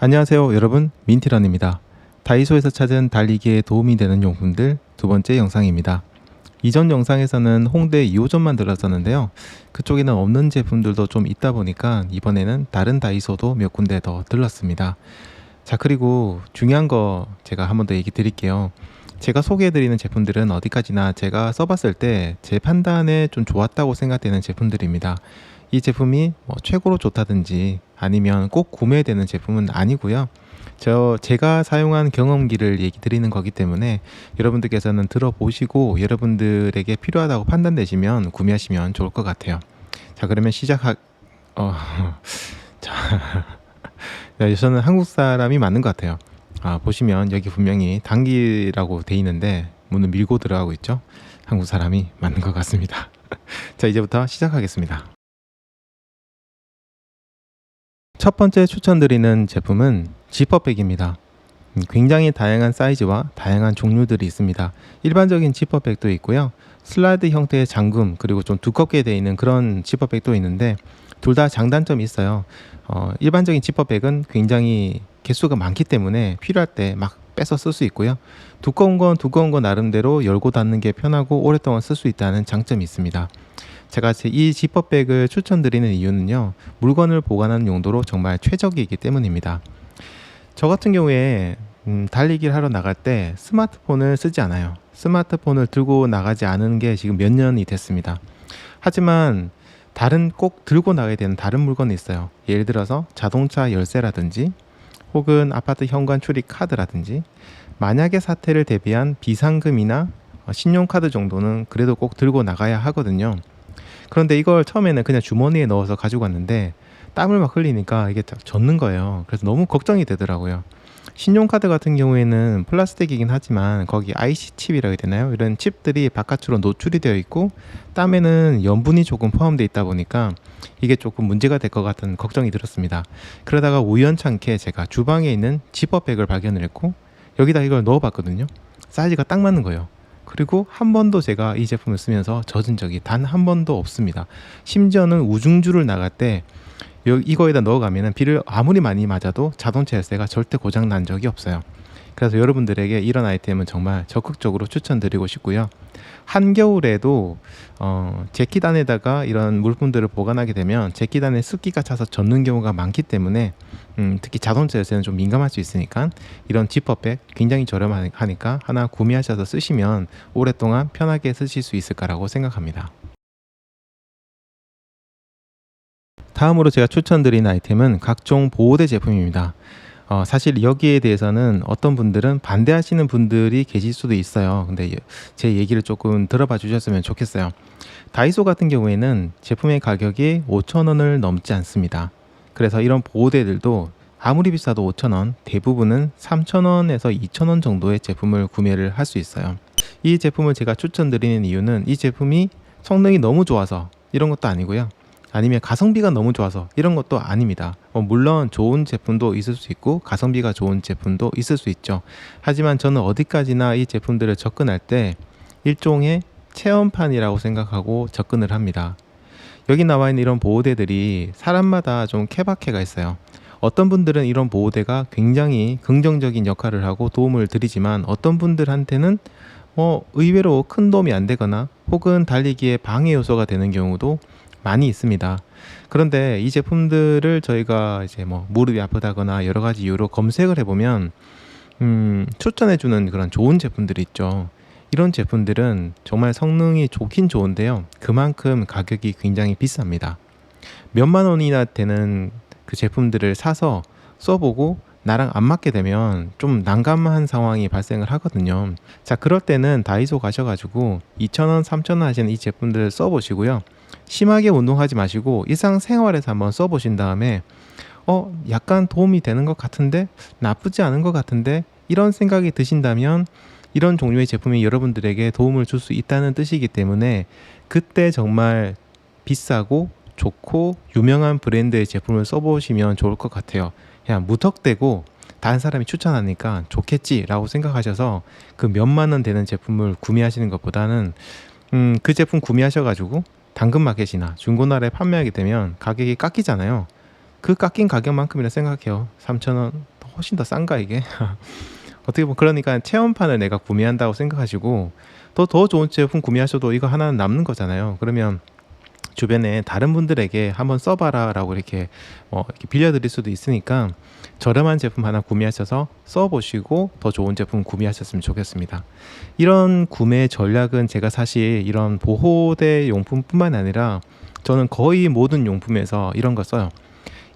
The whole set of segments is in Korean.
안녕하세요 여러분 민티런입니다. 다이소에서 찾은 달리기에 도움이 되는 용품들 두 번째 영상입니다. 이전 영상에서는 홍대 2호점만 들렀었는데요. 그쪽에는 없는 제품들도 좀 있다 보니까 이번에는 다른 다이소도 몇 군데 더 들렀습니다. 자 그리고 중요한 거 제가 한 번 더 얘기 드릴게요. 제가 소개해드리는 제품들은 어디까지나 제가 써봤을 때 제 판단에 좀 좋았다고 생각되는 제품들입니다. 이 제품이 뭐 최고로 좋다든지 아니면 꼭 구매되는 제품은 아니고요. 저 제가 사용한 경험기를 얘기 드리는 거기 때문에 여러분들께서는 들어보시고 여러분들에게 필요하다고 판단되시면 구매하시면 좋을 것 같아요. 자 그러면 시작하 어, 자 네, 저는 한국 사람이 맞는 것 같아요. 아, 보시면 여기 분명히 단기라고 돼 있는데 문을 밀고 들어가고 있죠. 한국 사람이 맞는 것 같습니다. 자 이제부터 시작하겠습니다. 첫 번째 추천드리는 제품은 지퍼백입니다. 음, 굉장히 다양한 사이즈와 다양한 종류들이 있습니다. 일반적인 지퍼백도 있고요. 슬라이드 형태의 잠금 그리고 좀 두껍게 되어 있는 그런 지퍼백도 있는데 둘 다 장단점이 있어요. 어, 일반적인 지퍼백은 굉장히 개수가 많기 때문에 필요할 때 막 빼서 쓸 수 있고요. 두꺼운 건 두꺼운 거 나름대로 열고 닫는 게 편하고 오랫동안 쓸 수 있다는 장점이 있습니다. 제가 이 지퍼백을 추천드리는 이유는요. 물건을 보관하는 용도로 정말 최적이기 때문입니다. 저 같은 경우에 음, 달리기를 하러 나갈 때 스마트폰을 쓰지 않아요. 스마트폰을 들고 나가지 않은 게 지금 몇 년이 됐습니다. 하지만 다른 꼭 들고 나가야 되는 다른 물건이 있어요. 예를 들어서 자동차 열쇠라든지 혹은 아파트 현관 출입 카드라든지 만약의 사태를 대비한 비상금이나 신용카드 정도는 그래도 꼭 들고 나가야 하거든요. 그런데 이걸 처음에는 그냥 주머니에 넣어서 가지고 왔는데 땀을 막 흘리니까 이게 딱 젖는 거예요. 그래서 너무 걱정이 되더라고요. 신용카드 같은 경우에는 플라스틱이긴 하지만 거기 IC 칩이라고 해야 되나요? 이런 칩들이 바깥으로 노출이 되어 있고 땀에는 염분이 조금 포함되어 있다 보니까 이게 조금 문제가 될 것 같은 걱정이 들었습니다. 그러다가 우연찮게 제가 주방에 있는 지퍼백을 발견을 했고 여기다 이걸 넣어 봤거든요. 사이즈가 딱 맞는 거예요. 그리고 한 번도 제가 이 제품을 쓰면서 젖은 적이 단 한 번도 없습니다. 심지어는 우중주를 나갈 때 이거에다 넣어가면 비를 아무리 많이 맞아도 자동차 열쇠가 절대 고장 난 적이 없어요. 그래서 여러분들에게 이런 아이템은 정말 적극적으로 추천드리고 싶고요. 한겨울에도 어, 재킷 안에다가 이런 물품들을 보관하게 되면 재킷 안에 습기가 차서 젖는 경우가 많기 때문에 음, 특히 자동차 열쇠는 좀 민감할 수 있으니까 이런 지퍼백 굉장히 저렴하니까 하나 구매하셔서 쓰시면 오랫동안 편하게 쓰실 수 있을 거라고 생각합니다. 다음으로 제가 추천드린 아이템은 각종 보호대 제품입니다. 어, 사실 여기에 대해서는 어떤 분들은 반대하시는 분들이 계실 수도 있어요. 근데 제 얘기를 조금 들어봐 주셨으면 좋겠어요. 다이소 같은 경우에는 제품의 가격이 5,000원을 넘지 않습니다. 그래서 이런 보호대들도 아무리 비싸도 5,000원, 대부분은 3,000원에서 2,000원 정도의 제품을 구매를 할 수 있어요. 이 제품을 제가 추천드리는 이유는 이 제품이 성능이 너무 좋아서 이런 것도 아니고요. 아니면 가성비가 너무 좋아서 이런 것도 아닙니다. 어, 물론 좋은 제품도 있을 수 있고 가성비가 좋은 제품도 있을 수 있죠. 하지만 저는 어디까지나 이 제품들을 접근할 때 일종의 체험판이라고 생각하고 접근을 합니다. 여기 나와 있는 이런 보호대들이 사람마다 좀 케바케가 있어요. 어떤 분들은 이런 보호대가 굉장히 긍정적인 역할을 하고 도움을 드리지만 어떤 분들한테는 뭐 의외로 큰 도움이 안 되거나 혹은 달리기에 방해 요소가 되는 경우도 많이 있습니다. 그런데 이 제품들을 저희가 이제 뭐 무릎이 아프다거나 여러 가지 이유로 검색을 해보면 음, 추천해주는 그런 좋은 제품들이 있죠. 이런 제품들은 정말 성능이 좋긴 좋은데요. 그만큼 가격이 굉장히 비쌉니다. 몇만 원이나 되는 그 제품들을 사서 써보고 나랑 안 맞게 되면 좀 난감한 상황이 발생을 하거든요. 자, 그럴 때는 다이소 가셔가지고 2,000원, 3,000원 하시는 이 제품들을 써보시고요. 심하게 운동하지 마시고 일상생활에서 한번 써보신 다음에 어, 약간 도움이 되는 것 같은데 나쁘지 않은 것 같은데 이런 생각이 드신다면 이런 종류의 제품이 여러분들에게 도움을 줄 수 있다는 뜻이기 때문에 그때 정말 비싸고 좋고 유명한 브랜드의 제품을 써보시면 좋을 것 같아요. 그냥 무턱대고 다른 사람이 추천하니까 좋겠지라고 생각하셔서 그 몇만 원 되는 제품을 구매하시는 것보다는 음, 그 제품 구매하셔가지고 당근마켓이나 중고나라에 판매하게 되면 가격이 깎이잖아요. 그 깎인 가격만큼이라 생각해요. 3,000원 훨씬 더 싼가 이게? 어떻게 보면 그러니까 체험판을 내가 구매한다고 생각하시고 더더 좋은 제품 구매하셔도 이거 하나는 남는 거잖아요. 그러면 주변에 다른 분들에게 한번 써봐라라고 이렇게 어, 이렇게 빌려드릴 수도 있으니까 저렴한 제품 하나 구매하셔서 써보시고 더 좋은 제품 구매하셨으면 좋겠습니다. 이런 구매 전략은 제가 사실 이런 보호대 용품뿐만 아니라 저는 거의 모든 용품에서 이런 거 써요.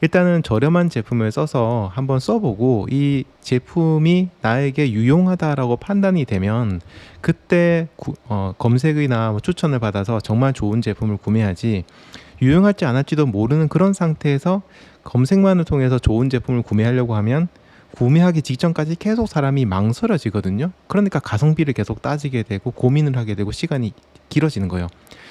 일단은 저렴한 제품을 써서 한번 써보고 이 제품이 나에게 유용하다라고 판단이 되면 그때 구- 어, 검색이나 뭐 추천을 받아서 정말 좋은 제품을 구매하지 유용할지 않을지도 모르는 그런 상태에서 검색만을 통해서 좋은 제품을 구매하려고 하면 구매하기 직전까지 계속 사람이 망설여지거든요. 그러니까 가성비를 계속 따지게 되고 고민을 하게 되고 시간이 길어지는 거예요.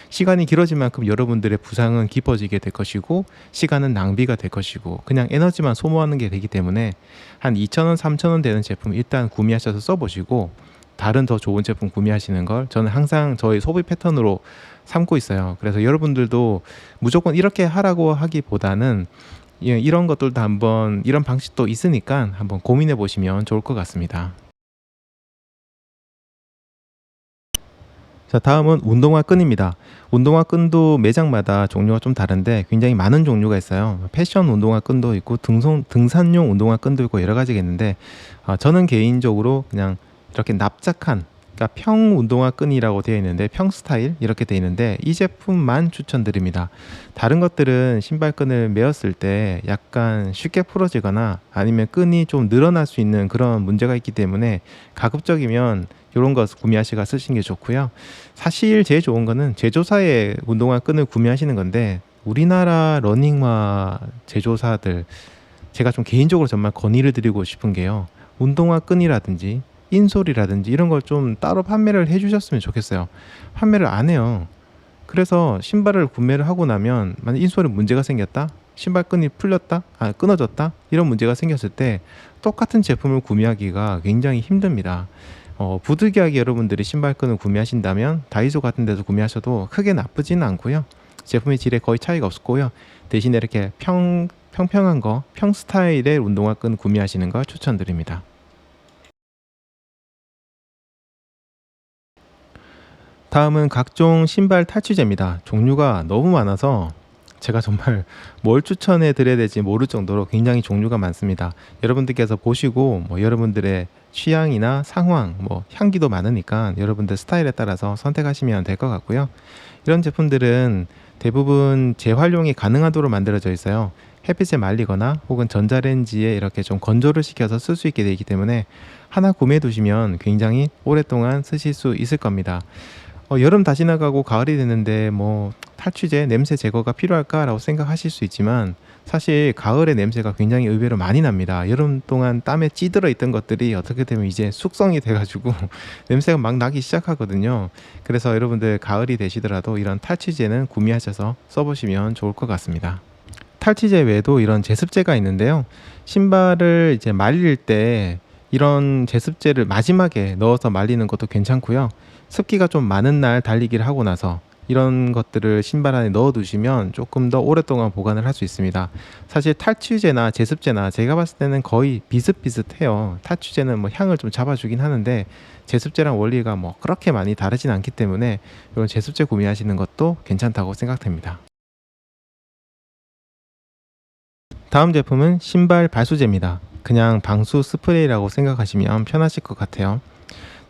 시간이 길어진 만큼 여러분들의 부상은 깊어지게 될 것이고 시간은 낭비가 될 것이고 그냥 에너지만 소모하는 게 되기 때문에 한 2,000원, 3,000원 되는 제품 일단 구매하셔서 써보시고 다른 더 좋은 제품 구매하시는 걸 저는 항상 저희 소비 패턴으로 삼고 있어요. 그래서 여러분들도 무조건 이렇게 하라고 하기보다는 예, 이런 것들도 한번 이런 방식도 있으니까 한번 고민해 보시면 좋을 것 같습니다. 자, 다음은 운동화 끈입니다. 운동화 끈도 매장마다 종류가 좀 다른데 굉장히 많은 종류가 있어요. 패션 운동화 끈도 있고 등산, 등산용 운동화 끈도 있고 여러 가지가 있는데 아, 저는 개인적으로 그냥 이렇게 납작한 그러니까 평 운동화 끈이라고 되어 있는데 평 스타일 이렇게 되어 있는데 이 제품만 추천드립니다. 다른 것들은 신발 끈을 매었을 때 약간 쉽게 풀어지거나 아니면 끈이 좀 늘어날 수 있는 그런 문제가 있기 때문에 가급적이면 이런 거 구매하시가 쓰시는 게 좋고요. 사실 제일 좋은 거는 제조사의 운동화 끈을 구매하시는 건데 우리나라 러닝화 제조사들 제가 좀 개인적으로 정말 건의를 드리고 싶은 게요. 운동화 끈이라든지 인솔이라든지 이런 걸 좀 따로 판매를 해주셨으면 좋겠어요. 판매를 안 해요. 그래서 신발을 구매를 하고 나면 만약 인솔에 문제가 생겼다, 신발 끈이 풀렸다, 아 끊어졌다 이런 문제가 생겼을 때 똑같은 제품을 구매하기가 굉장히 힘듭니다. 어, 부득이하게 여러분들이 신발 끈을 구매하신다면 다이소 같은 데서 구매하셔도 크게 나쁘지는 않고요. 제품의 질에 거의 차이가 없고요. 대신에 이렇게 평 평평한 거, 평 스타일의 운동화 끈 구매하시는 걸 추천드립니다. 다음은 각종 신발 탈취제입니다. 종류가 너무 많아서 제가 정말 뭘 추천해 드려야 될지 모를 정도로 굉장히 종류가 많습니다. 여러분들께서 보시고 뭐 여러분들의 취향이나 상황, 뭐 향기도 많으니까 여러분들 스타일에 따라서 선택하시면 될 것 같고요. 이런 제품들은 대부분 재활용이 가능하도록 만들어져 있어요. 햇빛에 말리거나 혹은 전자레인지에 이렇게 좀 건조를 시켜서 쓸 수 있게 되기 때문에 하나 구매해 두시면 굉장히 오랫동안 쓰실 수 있을 겁니다. 어, 여름 다 지나가고 가을이 됐는데 뭐 탈취제 냄새 제거가 필요할까라고 생각하실 수 있지만 사실 가을의 냄새가 굉장히 의외로 많이 납니다. 여름 동안 땀에 찌들어 있던 것들이 어떻게 되면 이제 숙성이 돼가지고 냄새가 막 나기 시작하거든요. 그래서 여러분들 가을이 되시더라도 이런 탈취제는 구매하셔서 써보시면 좋을 것 같습니다. 탈취제 외에도 이런 제습제가 있는데요. 신발을 이제 말릴 때 이런 제습제를 마지막에 넣어서 말리는 것도 괜찮고요. 습기가 좀 많은 날 달리기를 하고 나서 이런 것들을 신발 안에 넣어 두시면 조금 더 오랫동안 보관을 할 수 있습니다. 사실 탈취제나 제습제나 제가 봤을 때는 거의 비슷비슷해요. 탈취제는 뭐 향을 좀 잡아주긴 하는데 제습제랑 원리가 뭐 그렇게 많이 다르진 않기 때문에 이런 제습제 구매하시는 것도 괜찮다고 생각됩니다. 다음 제품은 신발 발수제입니다. 그냥 방수 스프레이라고 생각하시면 편하실 것 같아요.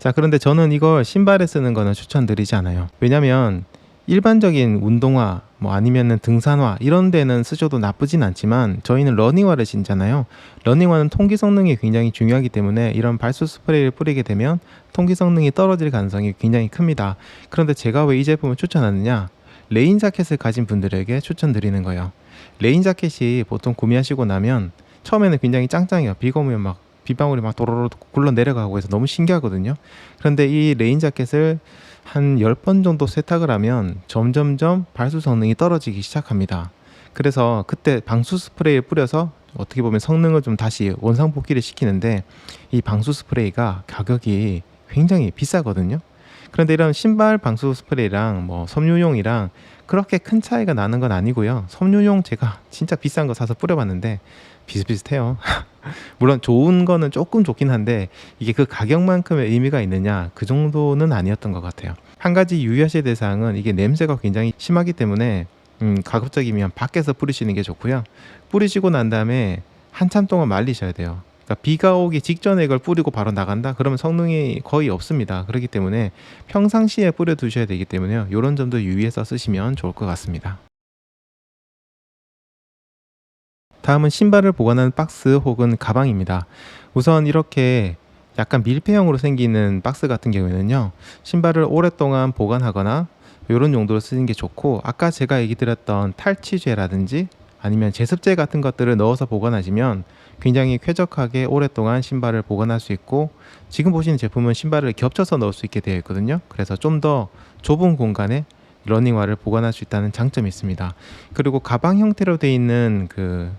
자, 그런데 저는 이걸 신발에 쓰는 거는 추천드리지 않아요. 왜냐면 일반적인 운동화, 뭐 아니면은 등산화 이런 데는 쓰셔도 나쁘진 않지만 저희는 러닝화를 신잖아요. 러닝화는 통기 성능이 굉장히 중요하기 때문에 이런 발수 스프레이를 뿌리게 되면 통기 성능이 떨어질 가능성이 굉장히 큽니다. 그런데 제가 왜 이 제품을 추천하느냐? 레인 자켓을 가진 분들에게 추천드리는 거예요. 레인 자켓이 보통 구매하시고 나면 처음에는 굉장히 짱짱해요. 비가 오면 막 빗방울이 막 도로로 굴러 내려가고 해서 너무 신기하거든요. 그런데 이 레인 자켓을 한 10번 정도 세탁을 하면 점점점 발수 성능이 떨어지기 시작합니다. 그래서 그때 방수 스프레이를 뿌려서 어떻게 보면 성능을 좀 다시 원상복귀를 시키는데 이 방수 스프레이가 가격이 굉장히 비싸거든요. 그런데 이런 신발 방수 스프레이랑 뭐 섬유용이랑 그렇게 큰 차이가 나는 건 아니고요. 섬유용 제가 진짜 비싼 거 사서 뿌려 봤는데 비슷비슷해요. 물론 좋은 거는 조금 좋긴 한데 이게 그 가격만큼의 의미가 있느냐 그 정도는 아니었던 것 같아요. 한 가지 유의하실 대상은 이게 냄새가 굉장히 심하기 때문에 음, 가급적이면 밖에서 뿌리시는 게 좋고요. 뿌리시고 난 다음에 한참 동안 말리셔야 돼요. 그러니까 비가 오기 직전에 이걸 뿌리고 바로 나간다? 그러면 성능이 거의 없습니다. 그렇기 때문에 평상시에 뿌려 두셔야 되기 때문에요. 이런 점도 유의해서 쓰시면 좋을 것 같습니다. 다음은 신발을 보관하는 박스 혹은 가방입니다. 우선 이렇게 약간 밀폐형으로 생기는 박스 같은 경우에는요. 신발을 오랫동안 보관하거나 이런 용도로 쓰는 게 좋고 아까 제가 얘기 드렸던 탈취제라든지 아니면 제습제 같은 것들을 넣어서 보관하시면 굉장히 쾌적하게 오랫동안 신발을 보관할 수 있고 지금 보시는 제품은 신발을 겹쳐서 넣을 수 있게 되어 있거든요. 그래서 좀 더 좁은 공간에 러닝화를 보관할 수 있다는 장점이 있습니다. 그리고 가방 형태로 되어 있는 그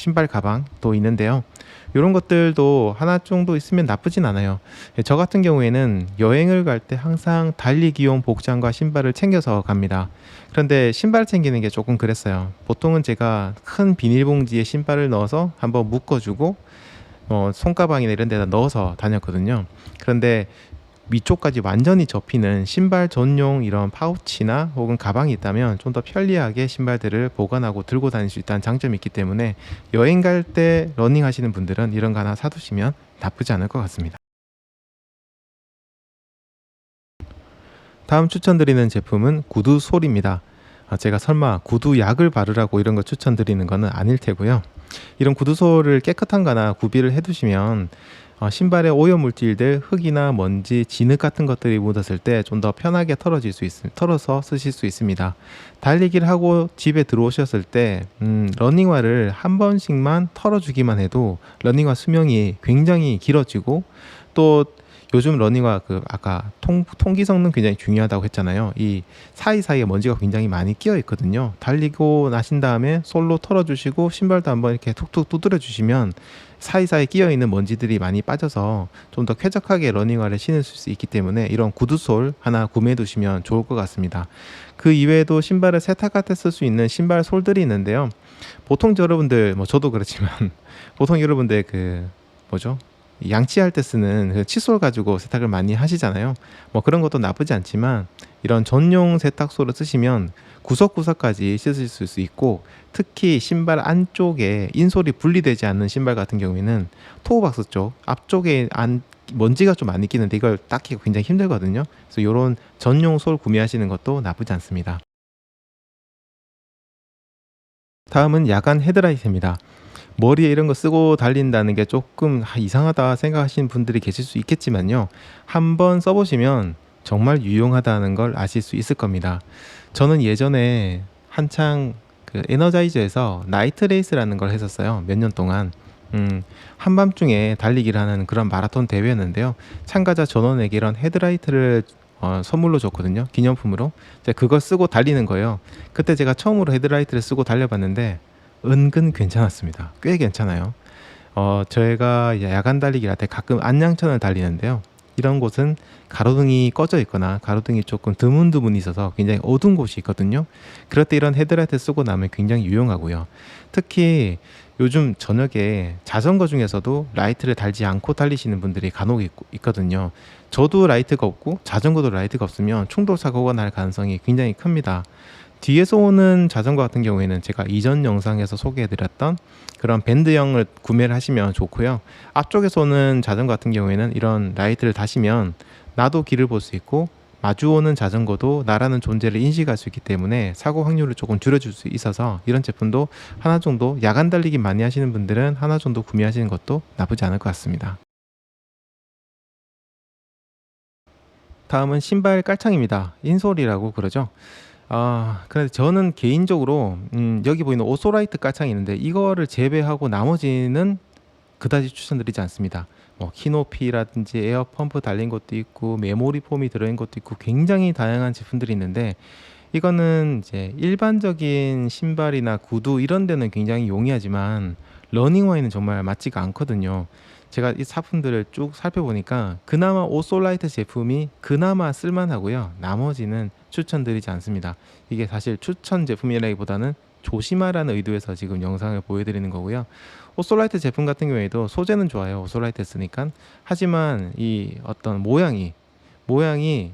신발 가방도 있는데요. 이런 것들도 하나 정도 있으면 나쁘진 않아요. 예, 저 같은 경우에는 여행을 갈 때 항상 달리기용 복장과 신발을 챙겨서 갑니다. 그런데 신발 챙기는 게 조금 그랬어요. 보통은 제가 큰 비닐봉지에 신발을 넣어서 한번 묶어주고 어, 손가방이나 이런 데다 넣어서 다녔거든요. 그런데 위쪽까지 완전히 접히는 신발 전용 이런 파우치나 혹은 가방이 있다면 좀 더 편리하게 신발들을 보관하고 들고 다닐 수 있다는 장점이 있기 때문에 여행 갈 때 러닝 하시는 분들은 이런 거 하나 사두시면 나쁘지 않을 것 같습니다. 다음 추천드리는 제품은 구두 솔입니다. 아, 제가 설마 구두 약을 바르라고 이런 거 추천드리는 거는 아닐 테고요. 이런 구두솔을 깨끗한 거나 구비를 해두시면 어, 신발에 오염 물질들, 흙이나 먼지, 진흙 같은 것들이 묻었을 때 좀 더 편하게 털어질 수 있, 털어서 쓰실 수 있습니다. 달리기를 하고 집에 들어오셨을 때 음, 러닝화를 한 번씩만 털어주기만 해도 러닝화 수명이 굉장히 길어지고 또 요즘 러닝화 그 아까 통, 통기 성능 굉장히 중요하다고 했잖아요. 이 사이사이에 먼지가 굉장히 많이 끼어 있거든요. 달리고 나신 다음에 솔로 털어주시고 신발도 한번 이렇게 툭툭 두드려 주시면 사이사이에 끼어 있는 먼지들이 많이 빠져서 좀 더 쾌적하게 러닝화를 신을 수 있기 때문에 이런 구두솔 하나 구매해 두시면 좋을 것 같습니다. 그 이외에도 신발을 세탁할 때 쓸 수 있는 신발 솔들이 있는데요. 보통 여러분들 뭐 저도 그렇지만 보통 여러분들 그 뭐죠? 양치할 때 쓰는 그 칫솔 가지고 세탁을 많이 하시잖아요. 뭐 그런 것도 나쁘지 않지만 이런 전용 세탁소를 쓰시면 구석구석까지 씻을 수 있고 특히 신발 안쪽에 인솔이 분리되지 않는 신발 같은 경우에는 토우박스 쪽 앞쪽에 안 먼지가 좀 많이 끼는데 이걸 닦기가 굉장히 힘들거든요. 그래서 이런 전용 솔 구매하시는 것도 나쁘지 않습니다. 다음은 야간 헤드라이트입니다. 머리에 이런 거 쓰고 달린다는 게 조금 아, 이상하다 생각하시는 분들이 계실 수 있겠지만요. 한번 써보시면 정말 유용하다는 걸 아실 수 있을 겁니다. 저는 예전에 한창 그 에너자이저에서 나이트 레이스라는 걸 했었어요. 몇 년 동안. 음, 한밤중에 달리기를 하는 그런 마라톤 대회였는데요. 참가자 전원에게 이런 헤드라이트를 어, 선물로 줬거든요. 기념품으로. 그걸 쓰고 달리는 거예요. 그때 제가 처음으로 헤드라이트를 쓰고 달려봤는데 은근 괜찮았습니다. 꽤 괜찮아요. 어, 저희가 야간 달리기를 할때 가끔 안양천을 달리는데요. 이런 곳은 가로등이 꺼져 있거나 가로등이 조금 드문드문 있어서 굉장히 어두운 곳이 있거든요. 그럴 때 이런 헤드라이트 쓰고 나면 굉장히 유용하고요. 특히 요즘 저녁에 자전거 중에서도 라이트를 달지 않고 달리시는 분들이 간혹 있, 있거든요. 저도 라이트가 없고 자전거도 라이트가 없으면 충돌 사고가 날 가능성이 굉장히 큽니다. 뒤에서 오는 자전거 같은 경우에는 제가 이전 영상에서 소개해드렸던 그런 밴드형을 구매를 하시면 좋고요. 앞쪽에서 오는 자전거 같은 경우에는 이런 라이트를 다시면 나도 길을 볼 수 있고 마주오는 자전거도 나라는 존재를 인식할 수 있기 때문에 사고 확률을 조금 줄여줄 수 있어서 이런 제품도 하나 정도 야간 달리기 많이 하시는 분들은 하나 정도 구매하시는 것도 나쁘지 않을 것 같습니다. 다음은 신발 깔창입니다. 인솔이라고 그러죠. 아 그런데 저는 개인적으로 음 여기 보이는 오소라이트 깔창이 있는데 이거를 제외하고 나머지는 그다지 추천드리지 않습니다. 뭐 키높이라든지 에어 펌프 달린 것도 있고 메모리 폼이 들어있는 것도 있고 굉장히 다양한 제품들이 있는데 이거는 이제 일반적인 신발이나 구두 이런 데는 굉장히 용이하지만 러닝화에는 정말 맞지가 않거든요. 제가 이 사품들을 쭉 살펴보니까 그나마 오솔라이트 제품이 그나마 쓸만하고요. 나머지는 추천드리지 않습니다. 이게 사실 추천 제품이라기보다는 조심하라는 의도에서 지금 영상을 보여드리는 거고요. 오솔라이트 제품 같은 경우에도 소재는 좋아요. 오솔라이트 쓰니까. 하지만 이 어떤 모양이 모양이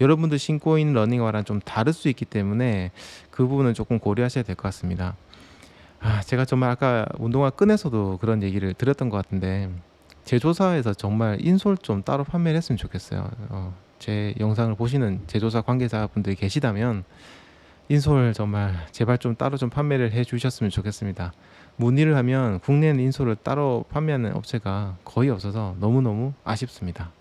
여러분들 신고 있는 러닝화랑 좀 다를 수 있기 때문에 그 부분은 조금 고려하셔야 될 것 같습니다. 아, 제가 정말 아까 운동화 끈에서도 그런 얘기를 드렸던 것 같은데 제조사에서 정말 인솔 좀 따로 판매를 했으면 좋겠어요. 어, 제 영상을 보시는 제조사 관계자분들이 계시다면 인솔 정말 제발 좀 따로 좀 판매를 해 주셨으면 좋겠습니다. 문의를 하면 국내는 인솔을 따로 판매하는 업체가 거의 없어서 너무너무 아쉽습니다.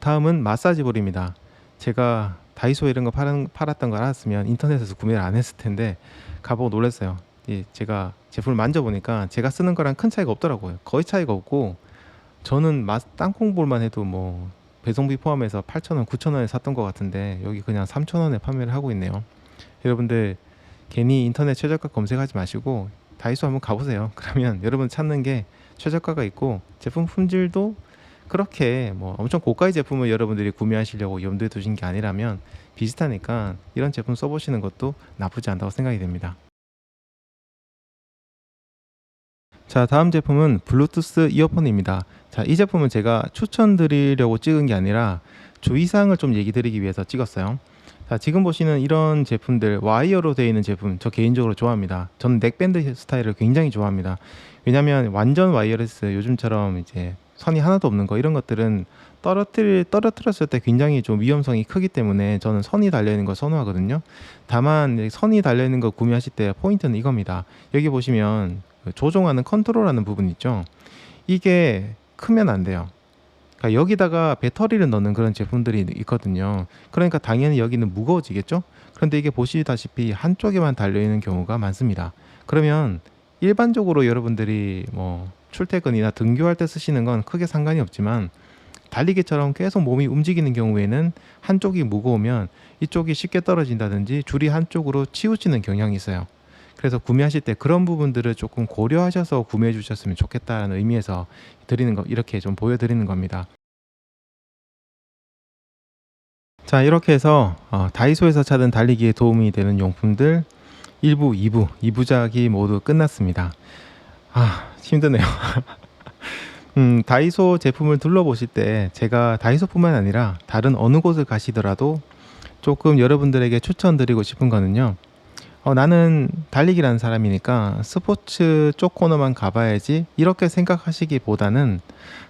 다음은 마사지 볼입니다. 제가 다이소 이런 거 팔은, 팔았던 걸 알았으면 인터넷에서 구매를 안 했을 텐데 가보고 놀랐어요. 이 제가 제품을 만져보니까 제가 쓰는 거랑 큰 차이가 없더라고요. 거의 차이가 없고 저는 마, 땅콩볼만 해도 뭐 배송비 포함해서 8,000원, 9,000원에 샀던 것 같은데 여기 그냥 3,000원에 판매를 하고 있네요. 여러분들 괜히 인터넷 최저가 검색하지 마시고 다이소 한번 가보세요. 그러면 여러분 찾는 게 최저가가 있고 제품 품질도 그렇게 뭐 엄청 고가의 제품을 여러분들이 구매하시려고 염두에 두신 게 아니라면 비슷하니까 이런 제품 써보시는 것도 나쁘지 않다고 생각이 됩니다. 자, 다음 제품은 블루투스 이어폰입니다. 자, 이 제품은 제가 추천드리려고 찍은 게 아니라 주의사항을 좀 얘기 드리기 위해서 찍었어요. 자, 지금 보시는 이런 제품들 와이어로 되어 있는 제품 저 개인적으로 좋아합니다. 저는 넥밴드 스타일을 굉장히 좋아합니다. 왜냐면 완전 와이어리스 요즘처럼 이제 선이 하나도 없는 거 이런 것들은 떨어뜨릴 떨어뜨렸을 때 굉장히 좀 위험성이 크기 때문에 저는 선이 달려 있는 걸 선호하거든요. 다만 선이 달려 있는 거 구매하실 때 포인트는 이겁니다. 여기 보시면 그 조종하는 컨트롤하는 부분 있죠. 이게 크면 안 돼요. 그러니까 여기다가 배터리를 넣는 그런 제품들이 있거든요. 그러니까 당연히 여기는 무거워지겠죠. 그런데 이게 보시다시피 한쪽에만 달려 있는 경우가 많습니다. 그러면 일반적으로 여러분들이 뭐 출퇴근이나 등교할 때 쓰시는 건 크게 상관이 없지만 달리기처럼 계속 몸이 움직이는 경우에는 한쪽이 무거우면 이쪽이 쉽게 떨어진다든지 줄이 한쪽으로 치우치는 경향이 있어요. 그래서 구매하실 때 그런 부분들을 조금 고려하셔서 구매해 주셨으면 좋겠다는 의미에서 드리는 거 이렇게 좀 보여드리는 겁니다. 자 이렇게 해서 어, 다이소에서 찾은 달리기에 도움이 되는 용품들 1부, 2부, 2부작이 모두 끝났습니다. 아 힘드네요. 음, 다이소 제품을 둘러보실 때 제가 다이소뿐만 아니라 다른 어느 곳을 가시더라도 조금 여러분들에게 추천드리고 싶은 거는요. 어, 나는 달리기라는 사람이니까 스포츠 쪽 코너만 가봐야지 이렇게 생각하시기보다는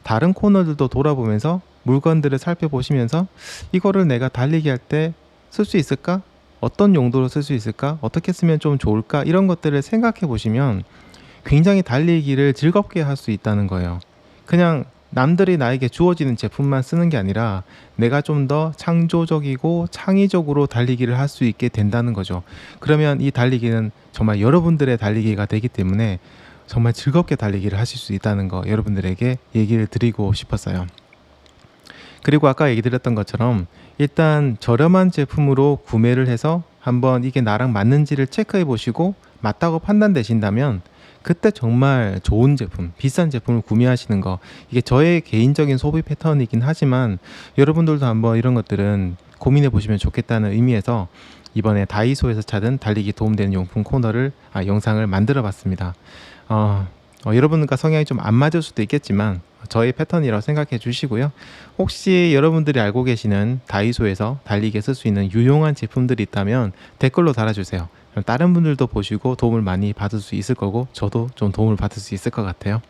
다른 코너들도 돌아보면서 물건들을 살펴보시면서 이거를 내가 달리기 할 때 쓸 수 있을까? 어떤 용도로 쓸 수 있을까? 어떻게 쓰면 좀 좋을까? 이런 것들을 생각해 보시면 굉장히 달리기를 즐겁게 할 수 있다는 거예요. 그냥 남들이 나에게 주어지는 제품만 쓰는 게 아니라 내가 좀 더 창조적이고 창의적으로 달리기를 할 수 있게 된다는 거죠. 그러면 이 달리기는 정말 여러분들의 달리기가 되기 때문에 정말 즐겁게 달리기를 하실 수 있다는 거 여러분들에게 얘기를 드리고 싶었어요. 그리고 아까 얘기 드렸던 것처럼 일단 저렴한 제품으로 구매를 해서 한번 이게 나랑 맞는지를 체크해 보시고 맞다고 판단되신다면 그때 정말 좋은 제품, 비싼 제품을 구매하시는 거 이게 저의 개인적인 소비 패턴이긴 하지만 여러분들도 한번 이런 것들은 고민해 보시면 좋겠다는 의미에서 이번에 다이소에서 찾은 달리기 도움되는 용품 코너를 아, 영상을 만들어 봤습니다. 어, 어, 여러분과 성향이 좀 안 맞을 수도 있겠지만 저의 패턴이라고 생각해 주시고요. 혹시 여러분들이 알고 계시는 다이소에서 달리기에 쓸 수 있는 유용한 제품들이 있다면 댓글로 달아주세요. 다른 분들도 보시고 도움을 많이 받을 수 있을 거고 저도 좀 도움을 받을 수 있을 것 같아요.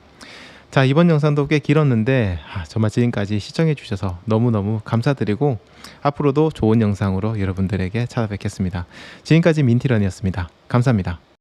자 이번 영상도 꽤 길었는데 아, 정말 지금까지 시청해 주셔서 너무너무 감사드리고 앞으로도 좋은 영상으로 여러분들에게 찾아뵙겠습니다. 지금까지 민티런이었습니다. 감사합니다.